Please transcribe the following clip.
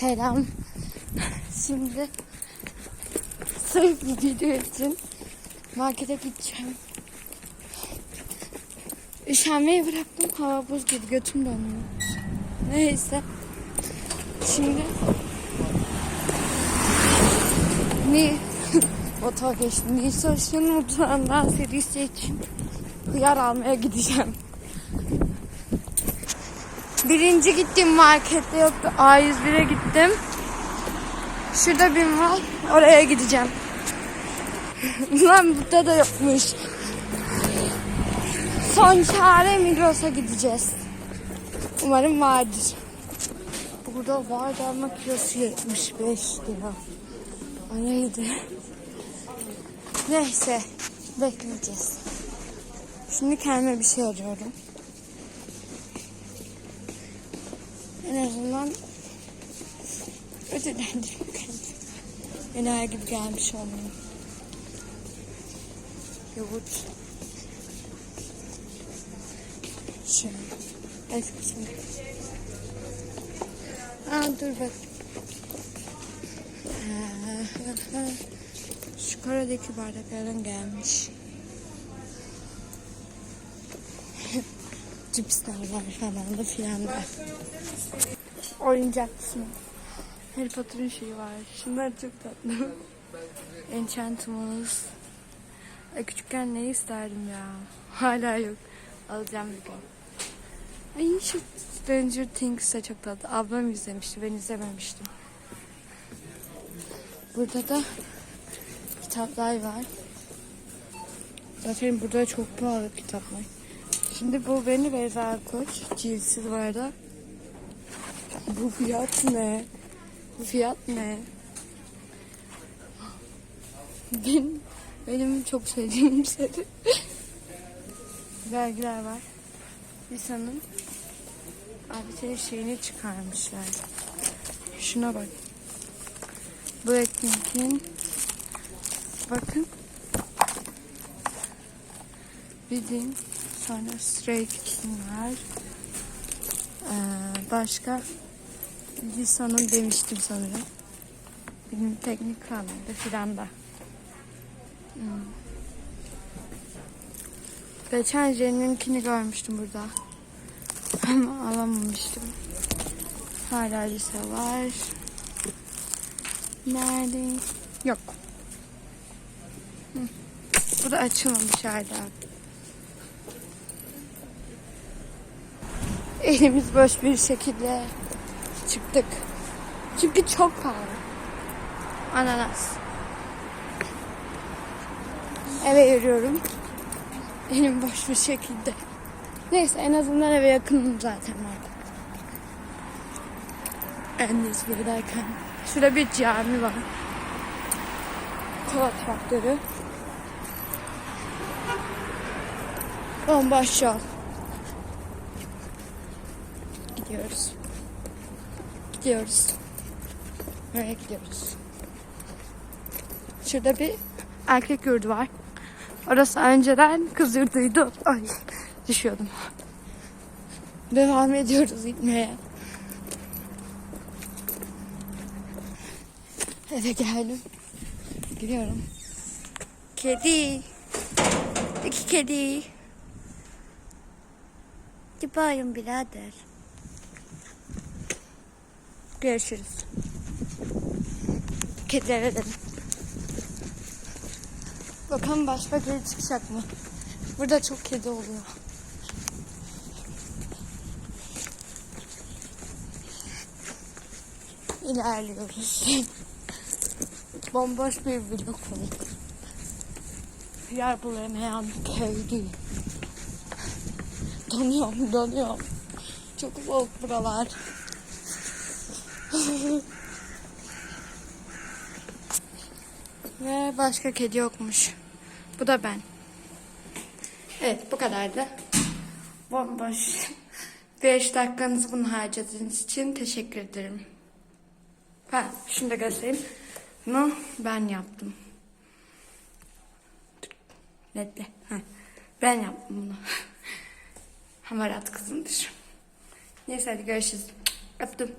Selam. Şimdi sırf video için markete gideceğim. Üşenmeyi bıraktım. Hava buz gibi. Götüm donuyor. Neyse. Şimdi Ni motor geçtim. Nisa Şen'in mutfağından serisi için hıyar almaya gideceğim. Birinci gittim markette yoktu. A101'e gittim. Şurada bir var. Oraya gideceğim. Lan burada da yokmuş. Son çare Migros'a gideceğiz. Umarım vardır. Burada var alma kilosu 75 lira. O? Neyse. Bekleyeceğiz. Şimdi kendime bir şey arıyorum. En azından ödüllendirmek. Enayi gibi gelmiş olmayayım. Yoğurt. Şöyle. Evet kızım. Aa dur bak. Şu Kore'deki bardaklardan gelmiş. Cipsler var falan da filan da. Oyuncak kısmı. Harry Potter'ın şeyi var. Şunlar çok tatlı. Enchantimals. Ay küçükken ne isterdim ya. Hala yok. Alacağım bir gün. Ay şu Stranger Things de çok tatlı. Ablam izlemişti. Ben izlememiştim. Burada da kitaplar var. Zaten burada çok pahalı kitaplar. Şimdi bu beni Beyza Koç. Cilsiz bu arada. Bu fiyat ne? Bu fiyat ne? Benim, benim çok sevdiğim seri. Vergiler var. Lisa'nın abi senin şeyini çıkarmışlar. Şuna bak. Blackpink'in bakın Bildiğin sonra Stray Kids'in var. Ee, başka Lisa'nın demiştim sanırım. Benim teknik kalmadı filan da. Hmm. Geçen Jen'inkini görmüştüm burada. Ama alamamıştım. Hala lise var. Nerede? Yok. Hı. Bu da açılmamış hala. Elimiz boş bir şekilde çıktık. Çünkü çok pahalı. Ananas. Eve yürüyorum. Elim boş bir şekilde. Neyse en azından eve yakınım zaten artık. Annesi buradayken. Şurada bir cami var. Kola traktörü. Bomboş yol. Gidiyoruz. Gidiyoruz. Nereye gidiyoruz? Şurada bir erkek yurdu var. Orası önceden kız yurduydu. Ay düşüyordum. Devam ediyoruz gitmeye. Eve geldim. Giriyorum. Kedi. İki kedi. Gideyim birader. Görüşürüz. Kedilere dedim. Bakalım başka kedi çıkacak mı? Burada çok kedi oluyor. İlerliyoruz. Bomboş bir blok oldu. Yer bulamayan köy değil. Donuyorum, donuyorum. Çok soğuk buralar. Ve başka kedi yokmuş. Bu da ben. Evet bu kadardı. Bomboş. 5 dakikanızı bunu harcadığınız için teşekkür ederim. Ha, şunu da göstereyim. Bunu ben yaptım. Netle. Ha. Ben yaptım bunu. Hamarat kızımdır. Neyse hadi görüşürüz. Öptüm.